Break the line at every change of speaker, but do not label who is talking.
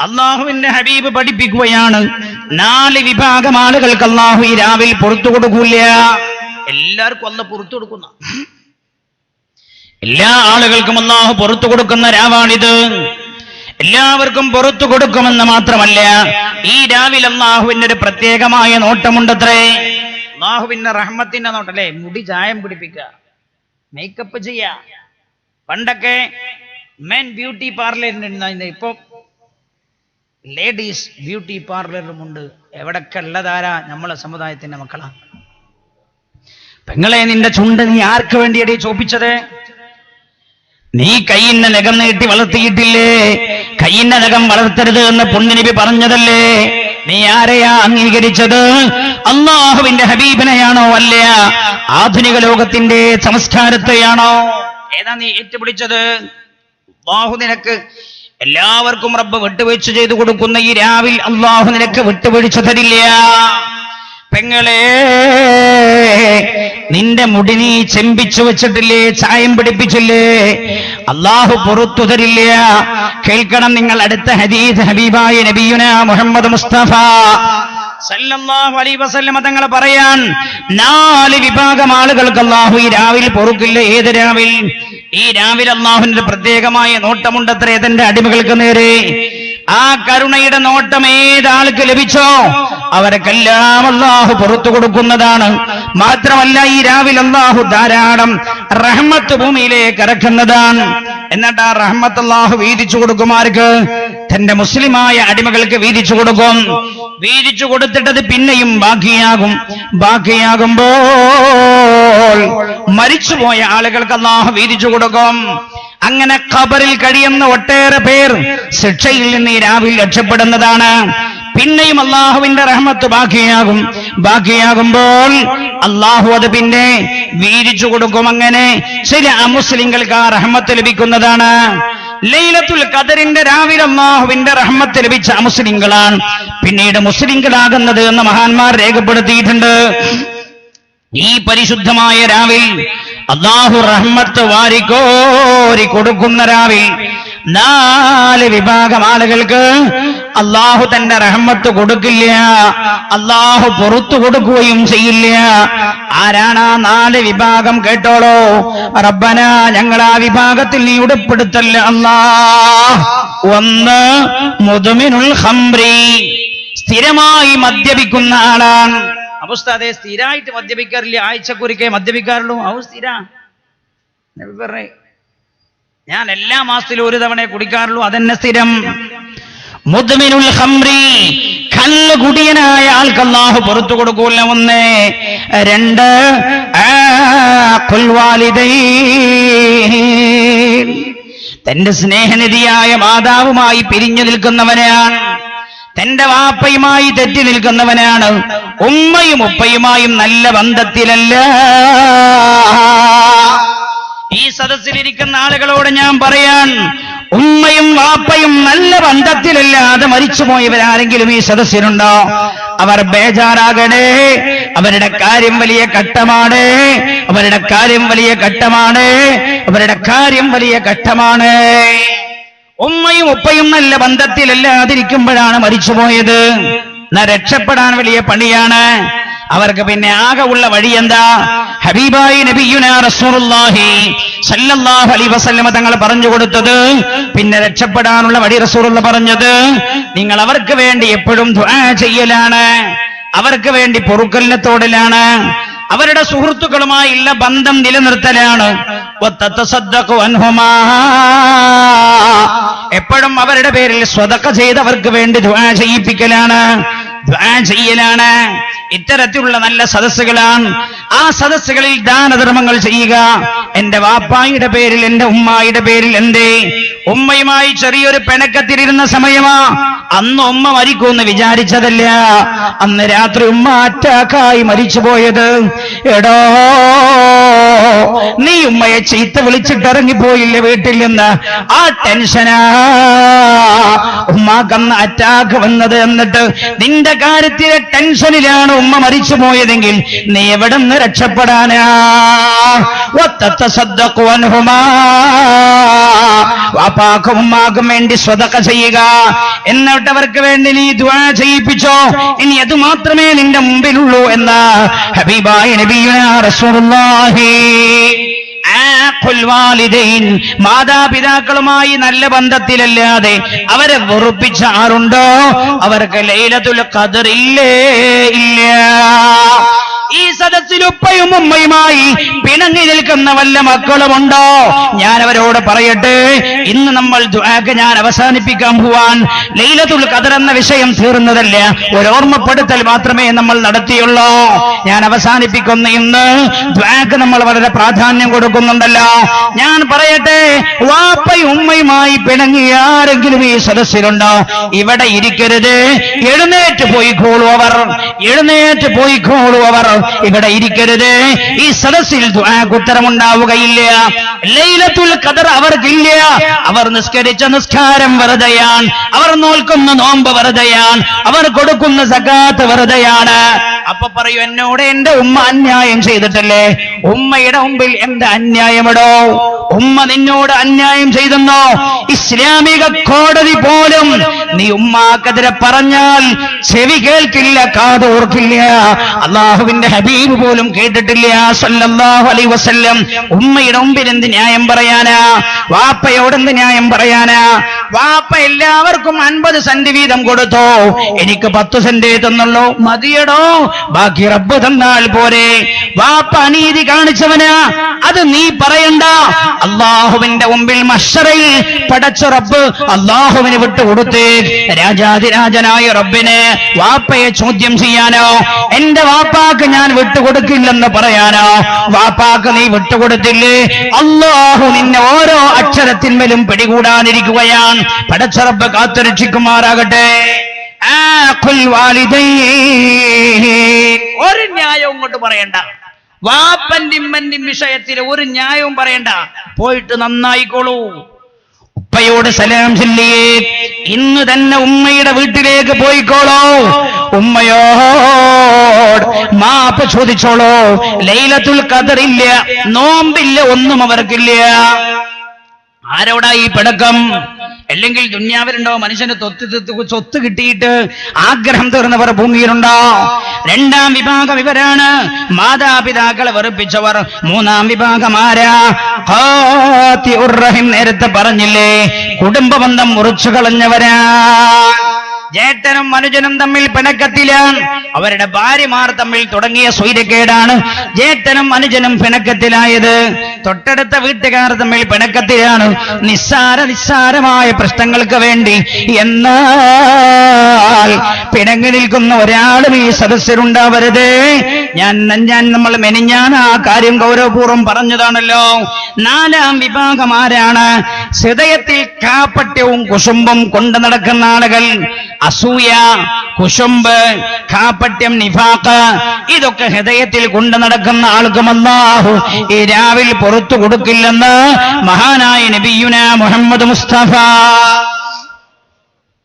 അള്ളാഹുവിന്റെ ഹബീബ് പഠിപ്പിക്കുകയാണ്. നാല് വിഭാഗം ആളുകൾക്ക് അള്ളാഹു ഈ രാവിൽ പുറത്തു കൊടുക്കൂല എല്ലാവർക്കും അല്ല പുറത്തു കൊടുക്കുന്ന. എല്ലാ ആളുകൾക്കും അള്ളാഹു പുറത്തു കൊടുക്കുന്ന രാവാണിത്. എല്ലാവർക്കും പുറത്തു കൊടുക്കുമെന്ന് മാത്രമല്ല ഈ രാവിലെ അള്ളാഹുവിന്റെ ഒരു പ്രത്യേകമായ നോട്ടമുണ്ടത്രേ. അള്ളാഹുവിന്റെ റഹ്മത്തിന്റെ നോട്ടല്ലേ? മുടി ചായം പിടിപ്പിക്കുക മേക്കപ്പ് ചെയ്യ. പണ്ടൊക്കെ മെൻ ബ്യൂട്ടി പാർലറിന് ഇപ്പൊ ലേഡീസ് ബ്യൂട്ടി പാർലറുമുണ്ട് എവിടൊക്കെ ഉള്ളതാരാ നമ്മളെ സമുദായത്തിന്റെ മക്കളാ? പെങ്ങളെ നിന്റെ ചുണ്ട് നീ ആർക്ക് വേണ്ടിയടി ചോപ്പിച്ചത്? നീ കയ്യിന്റെ നഖം നീട്ടി വളർത്തിയിട്ടില്ലേ? കയ്യിന്റെ നഖം വളർത്തരുത് എന്ന് പുണ്യനിപി പറഞ്ഞതല്ലേ? നീ ആരെയാ അംഗീകരിച്ചത്? അള്ളാഹുവിന്റെ ഹബീബിനെയാണോ അല്ല ആധുനിക ലോകത്തിന്റെ സംസ്കാരത്തെയാണോ? ഏതാ നീ ഏറ്റുപിടിച്ചത്? ബാഹു നിനക്ക് എല്ലാവർക്കും റബ്ബ് വിട്ടുവീഴ്ച ചെയ്തു കൊടുക്കുന്ന ഈ രാവിൽ അള്ളാഹു നിനക്ക് വിട്ടുവീഴ്ച തരില്ല. പെങ്ങളെ നിന്റെ മുടി നീ ചെമ്പിച്ചു വെച്ചിട്ടില്ലേ? ചായം പിടിപ്പിച്ചില്ലേ? അള്ളാഹു പുറത്തു തരില്ല. കേൾക്കണം നിങ്ങൾ അടുത്ത ഹദീദ് ഹബീബായ നബിയുന മുഹമ്മദ് മുസ്തഫ. സല്ലല്ലാഹു അലൈഹി വസല്ലമ തങ്ങൾ പറയാൻ നാല് വിഭാഗം ആളുകൾക്ക് അള്ളാഹു ഈ രാവിൽ പൊറുക്കില്ല. ഏത് രാവിൽ? ഈ രാവിലെ അള്ളാഹുവിന്റെ പ്രത്യേകമായ നോട്ടമുണ്ടത്രേ തന്റെ അടിമകൾക്ക് നേരെ. ആ കരുണയുടെ നോട്ടം ഏതാൾക്ക് ലഭിച്ചോ? അവരെക്കെല്ലാം അള്ളാഹു പുറത്തു കൊടുക്കുന്നതാണ്. മാത്രമല്ല ഈ രാവിലെ അള്ളാഹു ധാരാളം റഹ്മത്ത് ഭൂമിയിലേക്ക് ഇറക്കുന്നതാണ്. എന്നിട്ട് ആ റഹ്മത്ത് അള്ളാഹു വീതിച്ചു കൊടുക്കുമാർക്ക് തന്റെ മുസ്ലിമായ അടിമകൾക്ക് വീതിച്ചു കൊടുക്കും. വീതിച്ചു കൊടുത്തിട്ടത് പിന്നെയും ബാക്കിയാകും. ബാക്കിയാകുമ്പോൾ മരിച്ചുപോയ ആളുകൾക്ക് അള്ളാഹു വീതിച്ചു കൊടുക്കും. അങ്ങനെ ഖബറിൽ കഴിയുന്ന ഒട്ടേറെ പേർ ശിക്ഷയിൽ നിന്ന് ഈ രാവിൽ രക്ഷപ്പെടുന്നതാണ്. പിന്നെയും അള്ളാഹുവിന്റെ റഹ്മത്ത് ബാക്കിയാകും. ബാക്കിയാകുമ്പോൾ അള്ളാഹു അത് പിന്നെ വീതിച്ചു കൊടുക്കും അങ്ങനെ. ചില അമുസ്ലിങ്ങൾക്ക് ആ റഹ്മത്ത് ലഭിക്കുന്നതാണ്. ലൈലത്തുൽ ഖദറിന്റെ രാവിലെ അള്ളാഹുവിന്റെ റഹ്മത്ത് ലഭിച്ച അമുസ്ലിങ്ങളാണ് പിന്നീട് മുസ്ലിങ്ങളാകുന്നത് എന്ന് മഹാന്മാർ രേഖപ്പെടുത്തിയിട്ടുണ്ട്. ഈ പരിശുദ്ധമായ രാവിൽ അള്ളാഹു റഹ്മത്ത് വാരിക്കോരി കൊടുക്കുന്ന രാവിൽ നാല് വിഭാഗം ആളുകൾക്ക് അള്ളാഹു തന്റെ റഹ്മത്ത് കൊടുക്കില്ല. അള്ളാഹു പുറത്തു കൊടുക്കുകയും ചെയ്യില്ല. ആരാണ് ആ നാല് വിഭാഗം കേട്ടോളോ? റബ്ബന ഞങ്ങൾ ആ വിഭാഗത്തിൽ നീ ഉടപ്പെടുത്തല്ല അള്ളാ ഒന്ന് മുതുമിനുൽ ഹംറി സ്ഥിരമായി മദ്യപിക്കുന്ന ആളാണ്. അവസ്ഥ അതെ സ്ഥിരമായിട്ട് മദ്യപിക്കാറില്ല. ആഴ്ചക്കുറിക്കേ മദ്യപിക്കാറുള്ളൂ. അവ സ്ഥിര. ഞാൻ എല്ലാ മാസത്തിലും ഒരു തവണ കുടിക്കാറുള്ളൂ. അതെന്നെ സ്ഥിരം. മുദ്മിനുൽ ഹംറി കല്ല് കുടിയനായ ആൾക്ക് അള്ളാഹു പുറത്തു കൊടുക്കൂല ഒന്ന്. രണ്ട്. തന്റെ സ്നേഹനിധിയായ മാതാവുമായി പിരിഞ്ഞു നിൽക്കുന്നവനാണ് തന്റെ വാപ്പയുമായി തെറ്റി നിൽക്കുന്നവനാണ്. ഉമ്മയും ഉപ്പയുമായും നല്ല ബന്ധത്തിലല്ല. ഈ സദസ്സിലിരിക്കുന്ന ആളുകളോട് ഞാൻ പറയാൻ ഉമ്മയും വാപ്പയും നല്ല ബന്ധത്തിലല്ലാതെ മരിച്ചുപോയവരാരെങ്കിലും ഈ സദസ്സിലുണ്ടോ? അവർ ബേജാറാകണേ. അവരുടെ കാര്യം വലിയ ഘട്ടമാണ്. അവരുടെ കാര്യം വലിയ ഘട്ടമാണ്. അവരുടെ കാര്യം വലിയ ഘട്ടമാണ്. ഉമ്മയും ഉപ്പയും നല്ല ബന്ധത്തിലല്ലാതിരിക്കുമ്പോഴാണ് മരിച്ചുപോയത്. രക്ഷപ്പെടാൻ വലിയ പണിയാണ്. അവർക്ക് പിന്നെ ആകെ ഉള്ള വഴി എന്താ? ഹബീബായി നബിയുന റസൂലുള്ളാഹി സല്ലല്ലാഹു അലൈഹി വസല്ലമ തങ്ങൾ പറഞ്ഞു കൊടുത്തത്. പിന്നെ രക്ഷപ്പെടാനുള്ള വഴി റസൂറുള്ള പറഞ്ഞത് നിങ്ങൾ അവർക്ക് വേണ്ടി എപ്പോഴും ദുആ ചെയ്യലാണ്. അവർക്ക് വേണ്ടി പൊറുക്കലിനത്തോടിലാണ് അവരുടെ സുഹൃത്തുക്കളുമായുള്ള ബന്ധം നിലനിർത്തലാണ്. എപ്പോഴും അവരുടെ പേരിൽ സ്വതക്ക ചെയ്തവർക്ക് വേണ്ടി ചെയ്യിപ്പിക്കലാണ്. ചെയ്യലാണ്. ഇത്തരത്തിലുള്ള നല്ല സദസ്സുകളാണ് ആ സദസ്സുകളിൽ ദാനധർമ്മങ്ങൾ ചെയ്യുക. എന്റെ വാപ്പായുടെ പേരിൽ എന്റെ ഉമ്മായിയുടെ പേരിൽ എന്തേ ഉമ്മയുമായി ചെറിയൊരു പിണക്കത്തിലിരുന്ന സമയമാ? അന്ന് ഉമ്മ മരിക്കുമെന്ന് വിചാരിച്ചതല്ല. അന്ന് രാത്രി ഉമ്മ അറ്റാക്കായി മരിച്ചു പോയത് എടോ നീ ഉമ്മയെ ചീത്ത വിളിച്ചിട്ട് ഇറങ്ങിപ്പോയില്ല വീട്ടിൽ നിന്ന്? ആ ടെൻഷനാ. ഉമ്മാക്കന്ന് അറ്റാക്ക് വന്നത് എന്നിട്ട് നിന്റെ കാര്യത്തിലെ ടെൻഷനിലാണ് ഉമ്മ മരിച്ചു പോയതെങ്കിൽ നീ എവിടെ നിന്ന് ഉമ്മാക്കും വേണ്ടി സ്വതക്ക ചെയ്യുക. എന്നിട്ട് അവർക്ക് വേണ്ടി നീ ദ്വാ ചെയ്യിപ്പിച്ചോ. ഇനി അത് മാത്രമേ നിന്റെ മുമ്പിലുള്ളൂ എന്ന ഹബീബായ വാലിദൈൻ മാതാപിതാക്കളുമായി നല്ല ബന്ധത്തിലല്ലാതെ അവരെ വെറുപ്പിച്ച ആരുണ്ടോ? അവർക്ക് ലൈലത്തുൽ ഖദർ ഇല്ലേ ഇല്ല. ഉമ്മയുമായി പിണങ്ങി നിൽക്കുന്ന വല്ല മക്കളുമുണ്ടോ? ഞാൻ അവരോട് പറയട്ടെ ഇന്ന് നമ്മൾ ദുആക്ക് ഞാൻ അവസാനിപ്പിക്കാൻ പോവാൻ. ലൈലത്തുൽ ഖദർ എന്ന വിഷയം തീർന്നതല്ല? ഒരു ഓർമ്മപ്പെടുത്തൽ മാത്രമേ നമ്മൾ നടത്തിയുള്ളൂ. ഞാൻ അവസാനിപ്പിക്കുന്ന ഇന്ന്. ദുആക്ക് നമ്മൾ വളരെ പ്രാധാന്യം കൊടുക്കുന്നുണ്ടല്ലോ. ഞാൻ പറയട്ടെ വാപ്പയും ഉമ്മയുമായി പിണങ്ങി ആരെങ്കിലും ഈ സദസ്സിലുണ്ടോ? ഇവിടെ ഇരിക്കരുത്. എഴുന്നേറ്റ് പോയിക്കോളൂ അവർ. എഴുന്നേറ്റ് പോയിക്കോളൂ അവർ. ഇവിടെ ഇരിക്കരുത്. ഈ സദസ്സിൽ ഉത്തരമുണ്ടാവുകയില്ല ലൈലത്തുൽ ഖദർ അവർക്കില്ല. അവർ നിസ്കരിച്ച നിസ്കാരം വെറുതെയാണ്. അവർ നോൽക്കുന്ന നോമ്പ് വെറുതെയാണ്. അവർ കൊടുക്കുന്ന സകാത്ത് വെറുതെയാണ്. അപ്പൊ പറയൂ എന്നോട് എന്റെ ഉമ്മ അന്യായം ചെയ്തിട്ടല്ലേ? ഉമ്മയുടെ മുമ്പിൽ എന്റെ അന്യായമിടോ? ഉമ്മ നിന്നോട് അന്യായം ചെയ്തെന്നോ? ഇസ്ലാമിക കോടതി പോലും നീ ഉമ്മാക്കെതിരെ പറഞ്ഞാൽ ചെവി കേൾക്കില്ല കാതോർക്കില്ല അള്ളാഹുവിന്റെ ഹബീബ് പോലും കേട്ടിട്ടില്ല സല്ലല്ലാഹു അലൈ വസല്ലം. ഉമ്മയുടെ മുമ്പിൽ എന്ത് ന്യായം പറയാനാ? വാപ്പയോട് എന്ത് ന്യായം പറയാനാ? വാപ്പ എല്ലാവർക്കും അൻപത് സെന്റ് വീതം കൊടുത്തോ. എനിക്ക് പത്ത് സെന്റ് തന്നുള്ളൂ മതിയടോ. ബാക്കി റബ്ബ് തന്നാൽ പോരെ. വാപ്പ അനീതി കാണിച്ചവന്. അത് നീ പറയണ്ട. അള്ളാഹുവിന്റെ മുമ്പിൽ മഷറയിൽ പടച്ച റബ്ബ് അള്ളാഹുവിന് വിട്ടുകൊടുത്തേ രാജാതിരാജനായ റബ്ബിന് വാപ്പയെ ചോദ്യം ചെയ്യാനോ? എന്റെ വാപ്പാക്ക് ഞാൻ വിട്ടുകൊടുക്കില്ലെന്ന് പറയാനോ? വാപ്പാക്ക് നീ വിട്ടുകൊടുത്തില്ലേ അള്ളാഹു നിന്നെ ഓരോ അക്ഷരത്തിന്മേലും പിടികൂടാനിരിക്കുകയാണ്. പടച്ച റബ്ബ് കാത്തുരക്ഷിക്കുമാറാകട്ടെ. ഒരു ന്യായവും കൊണ്ട് പറയണ്ട. വാപ്പന്റെ ഇമ്മന്റെ വിഷയത്തിൽ ഒരു ന്യായവും പറയണ്ട. പോയിട്ട് നന്നായിക്കോളൂ. ഉപ്പയോട് സലാം ചൊല്ലിയേ ഇന്ന് തന്നെ ഉമ്മയുടെ വീട്ടിലേക്ക് പോയിക്കോളോ. ഉമ്മയോട് മാപ്പ് ചോദിച്ചോളോ. ലൈലത്തുൽ കതറില്ല നോമ്പില്ല ഒന്നും അവർക്കില്ല. ആരോടാ ഈ പിടക്കം അല്ലെങ്കിൽ ദുന്യാവിലുണ്ടോ? മനുഷ്യന് തൊത്ത് സ്വത്ത് കിട്ടിയിട്ട് ആഗ്രഹം തീർന്നവർ ഭൂമിയിലുണ്ടോ? രണ്ടാം വിഭാഗം ഇവരാണ്. മാതാപിതാക്കളെ വെറുപ്പിച്ചവർ. മൂന്നാം വിഭാഗം ആരാ? ഖാത്തിഉർ നേരത്തെ പറഞ്ഞില്ലേ കുടുംബബന്ധം മുറിച്ചു കളഞ്ഞവരാ. ജേട്ടനും മനുജനും തമ്മിൽ പിണക്കത്തിലാണ് അവരുടെ ഭാര്യമാർ തമ്മിൽ തുടങ്ങിയ സ്വൈരക്കേടാണ് ജേട്ടനും അനുജനും പിണക്കത്തിലായത്. തൊട്ടടുത്ത വീട്ടുകാർ തമ്മിൽ പിണക്കത്തിലാണ്. നിസ്സാര നിസ്സാരമായ പ്രശ്നങ്ങൾക്ക് വേണ്ടി. എന്നാൽ പിണങ്ങി നിൽക്കുന്ന ഒരാളും ഈ സദസ്യരുണ്ടാവരുത്. ഞാൻ ഞാൻ നമ്മൾ മെനിഞ്ഞാൻ ആ കാര്യം ഗൗരവപൂർവം പറഞ്ഞതാണല്ലോ. നാലാം വിഭാഗം ആരാണ്? ഹൃദയത്തിൽ കാപ്പട്യവും കുശുംബും കൊണ്ടു നടക്കുന്ന ആളുകൾ. അസൂയ കുശുംബ് കാപ്പട്യം നിഫാക്ക ഇതൊക്കെ ഹൃദയത്തിൽ കൊണ്ടു നടക്കുന്ന ആൾക്കും അല്ലാഹു ഈ രാവിൽ പുറത്തു കൊടുക്കില്ലെന്ന് മഹാനായ നബിയുന മുഹമ്മദ് മുസ്തഫ.